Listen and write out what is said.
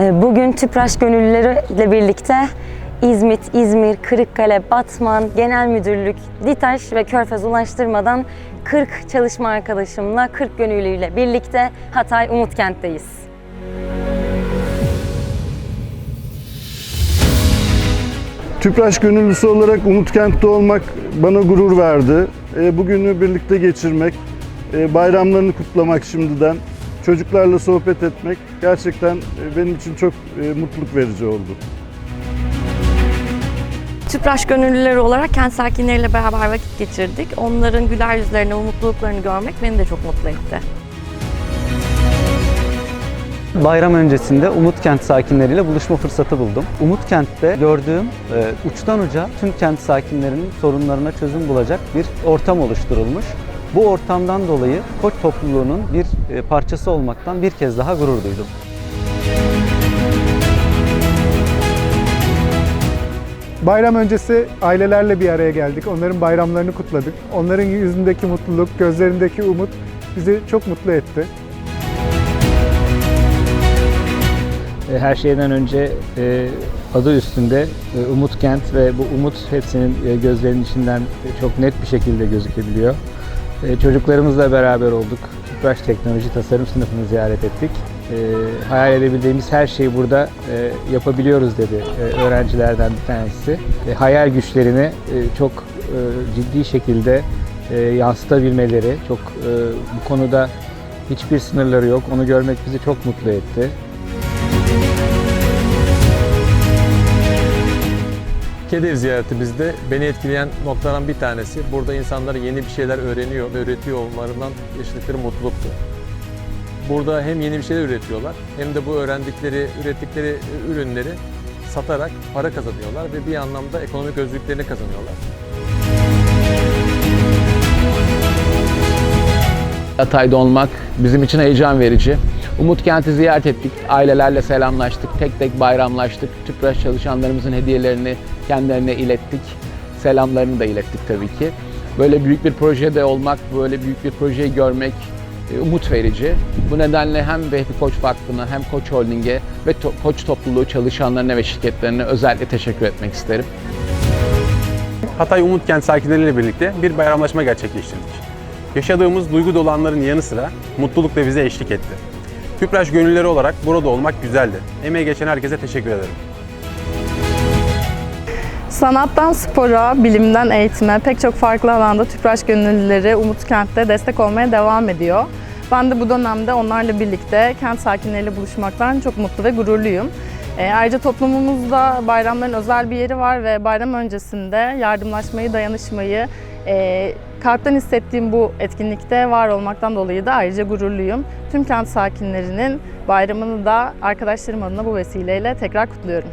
Ee, Bugün Tüpraş Gönüllüleri ile birlikte İzmit, İzmir, Kırıkkale, Batman, Genel Müdürlük, DİTAŞ ve Körfez Ulaştırma'dan 40 çalışma arkadaşımla, 40 gönüllüyle birlikte Hatay Umutkent'teyiz. Tüpraş gönüllüsü olarak Umutkent'te olmak bana gurur verdi. E, Bugünü birlikte geçirmek, e, bayramlarını kutlamak şimdiden, çocuklarla sohbet etmek gerçekten e, benim için çok e, mutluluk verici oldu. Tüpraş gönüllüleri olarak kent sakinleriyle beraber vakit geçirdik. Onların güler yüzlerini, mutluluklarını görmek beni de çok mutlu etti. Bayram öncesinde Umutkent sakinleriyle buluşma fırsatı buldum. Umutkent'te gördüğüm e, uçtan uca tüm kent sakinlerinin sorunlarına çözüm bulacak bir ortam oluşturulmuş. Bu ortamdan dolayı Koç topluluğunun bir e, parçası olmaktan bir kez daha gurur duydum. Bayram öncesi ailelerle bir araya geldik. Onların bayramlarını kutladık. Onların yüzündeki mutluluk, gözlerindeki umut bizi çok mutlu etti. E, Her şeyden önce e, adı üstünde Umut Kent ve bu umut hepsinin gözlerinin içinden çok net bir şekilde gözükebiliyor. E, Çocuklarımızla beraber olduk. Tüpraş Teknoloji Tasarım Sınıfını ziyaret ettik. E, Hayal edebildiğimiz her şeyi burada e, yapabiliyoruz dedi e, öğrencilerden bir tanesi. Hayal güçlerini e, çok ciddi şekilde yansıtabilmeleri, çok bu konuda hiçbir sınırları yok. Onu görmek bizi çok mutlu etti. Kedev ziyaretimizde beni etkileyen noktadan bir tanesi burada insanlar yeni bir şeyler öğreniyor ve üretiyor olmalarından yaşadıkları mutluluktu. Burada hem yeni bir şeyler üretiyorlar hem de bu öğrendikleri, ürettikleri ürünleri satarak para kazanıyorlar ve bir anlamda ekonomik özgürlüklerini kazanıyorlar. Hatay'da olmak bizim için heyecan verici. Umut Kent'i ziyaret ettik, ailelerle selamlaştık, tek tek bayramlaştık. Tüpraş çalışanlarımızın hediyelerini kendilerine ilettik, selamlarını da ilettik tabii ki. Böyle büyük bir projede olmak, böyle büyük bir projeyi görmek e, umut verici. Bu nedenle hem Vehbi Koç Vakfı'na hem Koç Holding'e ve to- Koç topluluğu çalışanlarına ve şirketlerine özellikle teşekkür etmek isterim. Hatay Umutkent sakinleriyle birlikte bir bayramlaşma gerçekleştirdik. Yaşadığımız duygu dolu anların yanı sıra mutluluk da bize eşlik etti. Tüpraş gönülleri olarak burada olmak güzeldi. Emeği geçen herkese teşekkür ederim. Sanattan spora, bilimden eğitime pek çok farklı alanda Tüpraş Gönüllüleri Umut Kent'te destek olmaya devam ediyor. Ben de bu dönemde onlarla birlikte kent sakinleriyle buluşmaktan çok mutlu ve gururluyum. E, ayrıca toplumumuzda bayramların özel bir yeri var ve bayram öncesinde yardımlaşmayı, dayanışmayı e, kalpten hissettiğim bu etkinlikte var olmaktan dolayı da ayrıca gururluyum. Tüm kent sakinlerinin bayramını da arkadaşlarım adına bu vesileyle tekrar kutluyorum.